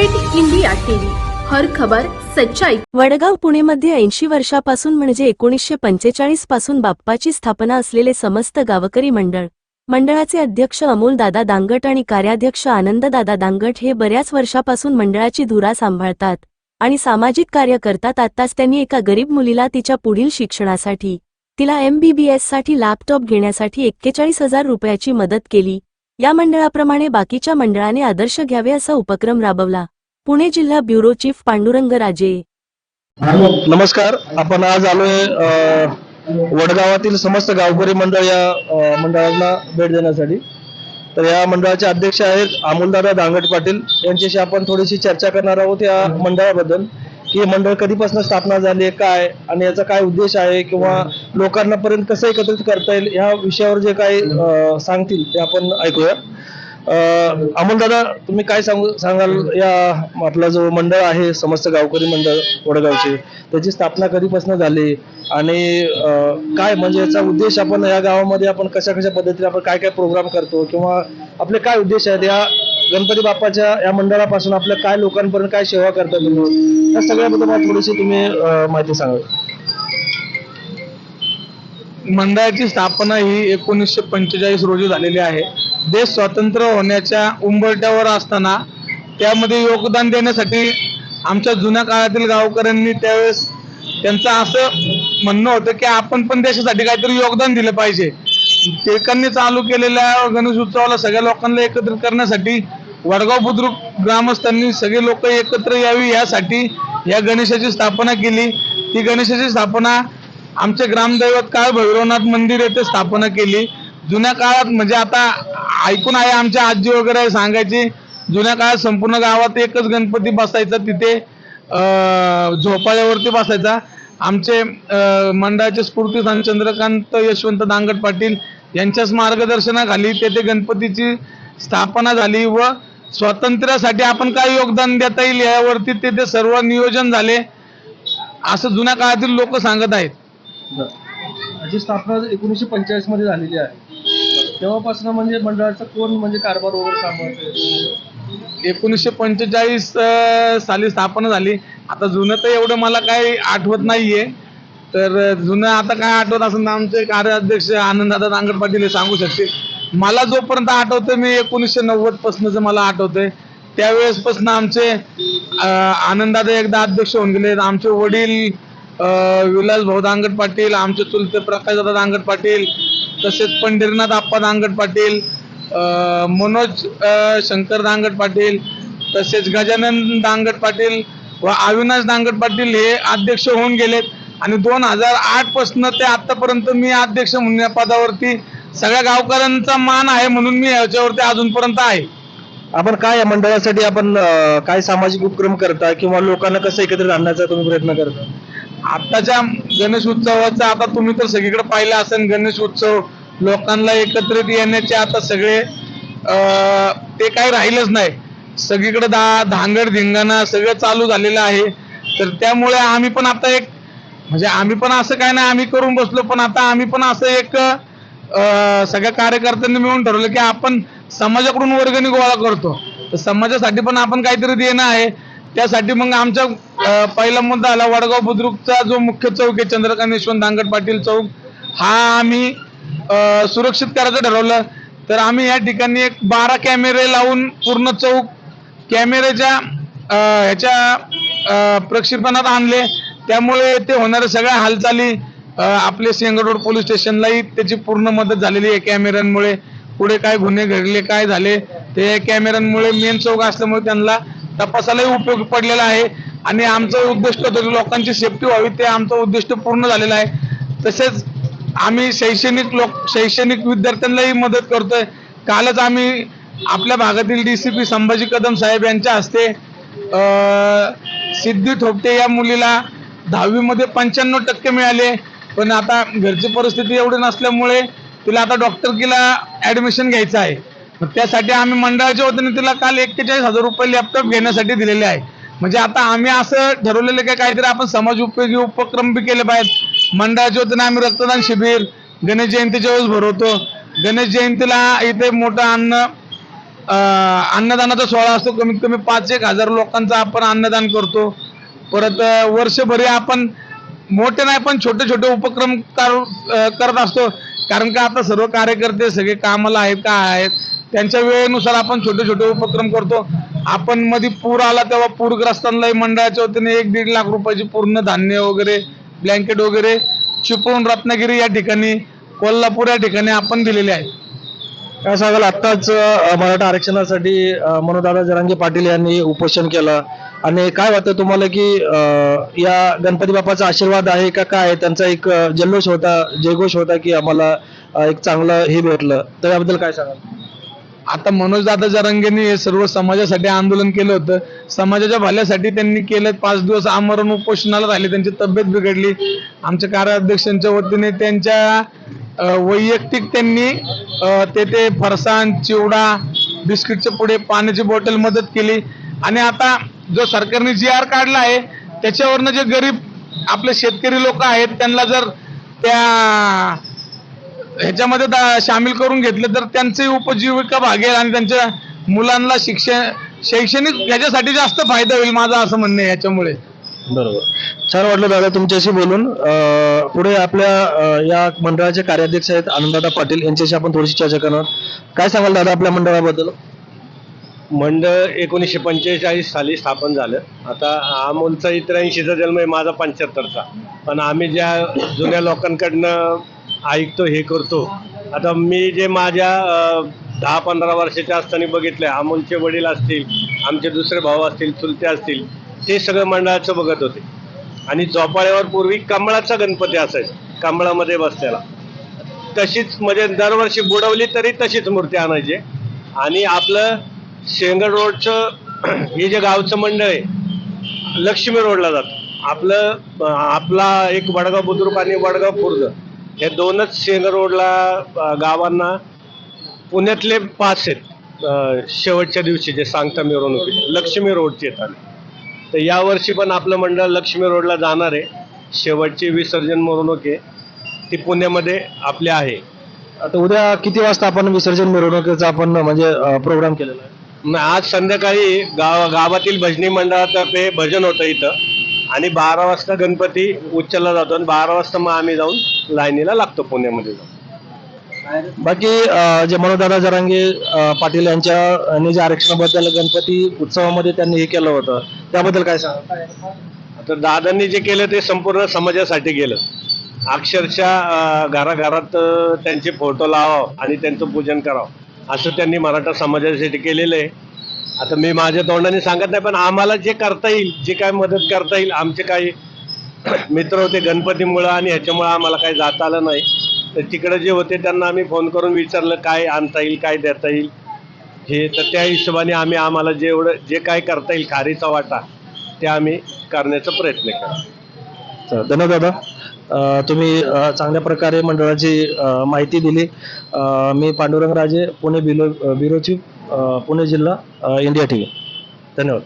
पेट India TV. हर खबर सच्चाई. वडगाव पुणेमध्ये ऐंशी वर्षापासून म्हणजे एकोणीसशे पंचेचाळीसपासून बाप्पाची स्थापना असलेले समस्त गावकरी मंडळ. मंडळाचे अध्यक्ष अमोल दादा दांगट आणि कार्याध्यक्ष आनंद दादा दांगट हे बऱ्याच वर्षापासून मंडळाची धुरा सांभाळतात आणि सामाजिक कार्य करतात. आत्ताच त्यांनी एका गरीब मुलीला तिच्या पुढील शिक्षणासाठी तिला एमबीबीएससाठी लॅपटॉप घेण्यासाठी एक्केचाळीस हजार रुपयाची मदत केली. या मंडळाप्रमाणे बाकीच्या मंडळाने आदर्श घ्यावे असा उपक्रम राबवला. पुणे जिल्हा ब्युरो चीफ पांडुरंग राजे. नमस्कार. आपण आज आलोय वडगावातील समस्त गावकरी मंडळ या मंडळांना भेट देण्यासाठी. तर या मंडळाचे अध्यक्ष आहेत अमोलदादा दांगट पाटील. यांच्याशी आपण थोडीशी चर्चा करणार आहोत या मंडळाबद्दल. हे मंडळ कधीपासून स्थापना झाली आहे काय? आणि याचा काय उद्देश आहे? किंवा लोकांना पर्यंत कसं एकत्रित करता येईल? ह्या विषयावर जे काही सांगतील ते आपण ऐकूया. अमोल दादा तुम्ही काय सांगू सांगाल या आपला जो मंडळ आहे समस्त गावकरी मंडळ वडगावचे त्याची स्थापना कधीपासून झाली? आणि काय म्हणजे याचा उद्देश आपण या गावामध्ये आपण कशा कशा पद्धतीने आपण काय काय प्रोग्राम करतो? किंवा आपले काय उद्देश आहेत? या गणपती बाप्पाच्या या मंडळापासून आपल्या काय लोकांपर्यंत काय सेवा करता तुम्ही? या सगळ्याबद्दल मला थोडीशी तुम्ही माहिती सांगा. मंडळाची स्थापना ही एकोणीसशे पंचेचाळीस रोजी झालेली आहे. देश स्वतंत्र होण्याच्या उंबरट्यावर असताना त्यामध्ये योगदान देण्यासाठी आमच्या जुन्या काळातील गावकऱ्यांनी त्यावेळेस त्यांचं असं म्हणणं होतं की आपण पण देशासाठी काहीतरी योगदान दिलं पाहिजे. टिळकांनी चालू केलेल्या गणेश उत्सवाला सगळ्या लोकांना एकत्रित करण्यासाठी वडगाव बुद्रुक ग्रामस्थांनी सगळे लोक एकत्र यावी यासाठी या गणेशाची स्थापना केली. ती गणेशाची स्थापना आमचे ग्रामदैवत काळ भैरवनाथ मंदिर येथे स्थापना केली. जुन्या काळात म्हणजे आता ऐकून आहे आमच्या आजी वगैरे सांगायची जुन्या काळात संपूर्ण गावात एकच गणपती बसायचा तिथे झोपाळ्यावरती बसायचा. आमचे मंडळाचे स्फूर्ती चंद्रकांत यशवंत दांगट पाटील यांच्याच मार्गदर्शनाखाली तेथे गणपतीची स्थापना झाली व स्वातंत्र्यासाठी आपण काय योगदान देता येईल यावरती तेथे सर्व नियोजन झाले. असं जुन्या काळातील लोक सांगत आहेत. याची स्थापना एकोणीसशे पंचेचाळीसमध्ये झालेली आहे. तेव्हापासून म्हणजे मंडळाचा कोण म्हणजे कारभार वगैरे सांभाळतोय? एकोणीसशे पंचेचाळीस साली स्थापना झाली. आता जुनं तर एवढं मला काही आठवत नाहीये. तर जुनं आता काय आठवत तर आमचे कार्याध्यक्ष आनंददादा दांगड पाटील हे सांगू शकतील. मला जोपर्यंत आठवतं मी एकोणीसशे नव्वद पासूनच मला आठवतंय त्यावेळेसपासून आमचे आनंदादा एकदा अध्यक्ष होऊन गेले. आमचे वडील विलास भाऊ दांगट पाटील आमचे चुलते प्रकाशदादा दांगट पाटील तसेच पंढरीनाथ आप्पा दांगट पाटील मनोज शंकर दांगट पाटील तसेच गजानन दांगट पाटील व अविनाश दांगट पाटील हे अध्यक्ष होऊन गेलेत. आणि दोन हजार आठपासून ते आतापर्यंत मी अध्यक्ष म्हणून या पदावरती सगळ्या गावकऱ्यांचा मान आहे म्हणून मी याच्यावरती अजूनपर्यंत आहे. आपण काय या मंडळासाठी आपण अं, काय सामाजिक उपक्रम करता किंवा लोकांना कसं एकत्रित आणण्याचा तुम्ही प्रयत्न करता? आताच्या गणेश उत्सवाचा आता तुम्ही तर सगळीकडे पाहिलं असेल गणेश उत्सव लोकांना एकत्रित येण्याचे आता सगळे अं, ते काही राहिलंच नाही. सगळीकडे दा धांगड धिंगाणा सगळं चालू झालेलं आहे. तर त्यामुळे आम्ही पण आता एक म्हणजे आम्ही पण असं काय नाही आम्ही करून बसलो पण आता आम्ही पण असं एक अं, सगळ्या कार्यकर्त्यांनी मिळून ठरवलं की आपण समाजाकडून वर्गणी गोळा करतो. तर समाजासाठी पण आपण काहीतरी देणं आहे. त्यासाठी मग आमचा पहिला मुद्दा आला वडगाव बुद्रुकचा जो मुख्य चौक आहे चंद्रकांत यशवंत धांगड पाटील चौक हा आम्ही सुरक्षित करायचं ठरवलं. तर आम्ही या ठिकाणी एक बारा कॅमेरे लावून पूर्ण चौक कॅमेऱ्याच्या ह्याच्या प्रक्षेपणात आणले. त्यामुळे ते होणाऱ्या सगळ्या हालचाली आपले सिंहगड रोड पोलीस स्टेशनलाही त्याची पूर्ण मदत झालेली आहे कॅमेऱ्यांमुळे. पुढे काय गुन्हे घडले काय झाले ते कॅमेऱ्यांमुळे मेन चौक असल्यामुळे त्यांना तपासालाही उपयोग पडलेला आहे. आणि आमचं उद्दिष्ट होतं लोकांची सेफ्टी व्हावी ते आमचं उद्दिष्ट पूर्ण झालेलं आहे. तसेच आम्ही शैक्षणिक लोक शैक्षणिक विद्यार्थ्यांनाही मदत करतोय. कालच आम्ही आपल्या भागातील डीसीपी संभाजी कदम साहेब यांच्या हस्ते सिद्धी थोपटे या मुलीला दहावीमध्ये पंच्याण्णव टक्के मिळाले. पण आता घरची परिस्थिती एवढी नसल्यामुळे तिला आता डॉक्टरकीला ऍडमिशन घ्यायचं आहे. मग त्यासाठी आम्ही मंडळाच्या वतीने तिला काल एक्केचाळीस हजार रुपये लॅपटॉप घेण्यासाठी दिलेले आहे. म्हणजे आता आम्ही असं ठरवलेलं की काहीतरी आपण समाज उपयोगी उपक्रम बी केले पाहिजेत. मंडळाच्या वतीने आम्ही रक्तदान शिबिर गणेश जयंतीच्या वेळेस भरवतो. गणेश जयंतीला इथे मोठं अन्न अन्नदानाचा सोहळा असतो. कमीत कमी पाच एक हजार लोकांचा आपण अन्नदान करतो. परत वर्षभरी आपण मोठे नाही पण छोटे छोटे उपक्रम कर- करत असतो. कारण का आता सर्व कार्यकर्ते सगळे कामाला आहेत का आहेत त्यांच्या वेळेनुसार आपण छोटे छोटे उपक्रम करतो. आपण मध्ये पूर आला तेव्हा पूरग्रस्तांनाही मंडळाच्या वतीने एक दीड लाख रुपयाची पूर्ण धान्य वगैरे ब्लँकेट वगैरे चिपळूण रत्नागिरी या ठिकाणी कोल्हापूर या ठिकाणी आपण दिलेले आहे. काय सांगाल आत्ताच मराठा आरक्षणासाठी मनोदादा जरांगे पाटील यांनी उपोषण केलं. आणि काय वाटतं तुम्हाला की या गणपती बाप्पाचा आशीर्वाद आहे का काय त्यांचा एक जल्लोष होता जयघोष होता की आम्हाला एक चांगलं हे भेटलं. तर याबद्दल काय सांगाल? आता मनोजदादा जरांगेंनी हे सर्व समाजासाठी आंदोलन केलं होतं. समाजाच्या भल्यासाठी त्यांनी केलं. पाच दिवस आमरण उपोषणाला राहिले त्यांची तब्येत बिघडली. आमच्या कार्याध्यक्षांच्या वतीने त्यांच्या वैयक्तिक त्यांनी तेथे फरसाण चिवडा बिस्किटचे पुढे पाण्याची बॉटल मदत केली. आणि आता जो सरकारने जी आर काढला आहे त्याच्यावरनं जे गरीब आपले शेतकरी लोक आहेत त्यांना जर त्या ह्याच्यामध्ये सामील करून घेतलं तर त्यांची उपजीविका भागेल आणि त्यांच्या मुलांना शिक्षण शैक्षणिक ह्याच्यासाठी जास्त फायदा होईल माझं असं म्हणणं आहे याच्यामुळे. बरोबर. छान वाटलं दादा तुमच्याशी बोलून. पुढे आपल्या या मंडळाचे कार्याध्यक्ष आहेत आनंददादा पाटील. यांच्याशी आपण थोडीशी चर्चा करणार काय सांगाल दादा आपल्या मंडळाबद्दल? मंडळ एकोणीसशे पंचेचाळीस साली स्थापन झालं. आता अमोलचा त्र्याऐंशीचा जन्म आहे माझा पंच्याहत्तरचा. पण आम्ही ज्या जुन्या लोकांकडनं ऐकतो हे करतो. आता मी जे माझ्या दहा पंधरा वर्षाच्या असताना बघितले अमोलचे वडील असतील आमचे दुसरे भाऊ असतील चुलते असतील ते सगळं मंडळाचं बघत होते. आणि झोपाळ्यावर पूर्वी कमळाचा गणपती असायचा कमळामध्ये बसलेला. तशीच म्हणजे दरवर्षी बुडवली तरी तशीच मूर्ती आणायची. आणि आपलं शेंगड रोडचं हे जे गावचं मंडळ आहे लक्ष्मी रोडला जातं. आपलं आपला एक वडगाव बुद्रुक आणि वडगाव खुर्द हे दोनच शेंगड रोडला गावांना पुण्यातले पाच आहेत. शेवटच्या दिवशी जे सांगता मिरवणुकीत लक्ष्मी रोडचे येतात. तर यावर्षी पण आपलं मंडळ लक्ष्मी रोडला जाणार आहे. शेवटची विसर्जन मिरवणूक आहे. ती पुण्यामध्ये आपली आहे. आता उद्या किती वाजता आपण विसर्जन मिरवणुकीचा आपण म्हणजे प्रोग्राम केलेला आहे? मग आज संध्याकाळी गाव गावातील भजनी मंडळातर्फे भजन होतं इथं. आणि बारा वाजता गणपती उच्चला जातो आणि बारा वाजता मग आम्ही जाऊन लाईनीला लागतो पुण्यामध्ये जाऊन. बाकी जे मनोदादा जरांगे पाटील यांच्या यांनी जे आरक्षणाबद्दल गणपती उत्सवामध्ये त्यांनी हे केलं होतं. त्याबद्दल काय सांग? तर दादांनी जे केलं ते संपूर्ण समाजासाठी केलं. अक्षरशः घराघरात त्यांचे फोटो लावावं आणि त्यांचं पूजन करावं. असं त्यांनी मराठा समाजासाठी केलेलं आहे. आता मी माझ्या तोंडाने सांगत नाही पण आम्हाला जे करता येईल जे काय मदत करता येईल आमचे काही मित्र होते गणपतीमुळं आणि ह्याच्यामुळं आम्हाला काही जाता आलं नाही. तर तिकडं जे होते त्यांना आम्ही फोन करून विचारलं काय आणता येईल काय देता येईल? हे तर त्या हिशोबाने आम्ही आम्हाला जेवढं जे काय करता येईल खारीचा वाटा ते आम्ही करण्याचा प्रयत्न केला. धन्यवाद दादा. अ, तुम्ही अ, चांगल्या प्रकारे मंडळाची अ, माहिती दिली. अ, मी पांडुरंग राजे पुणे बिलो ब्युरो चीफ अ, पुणे जिल्हा अ, इंडिया टी धन्यवाद.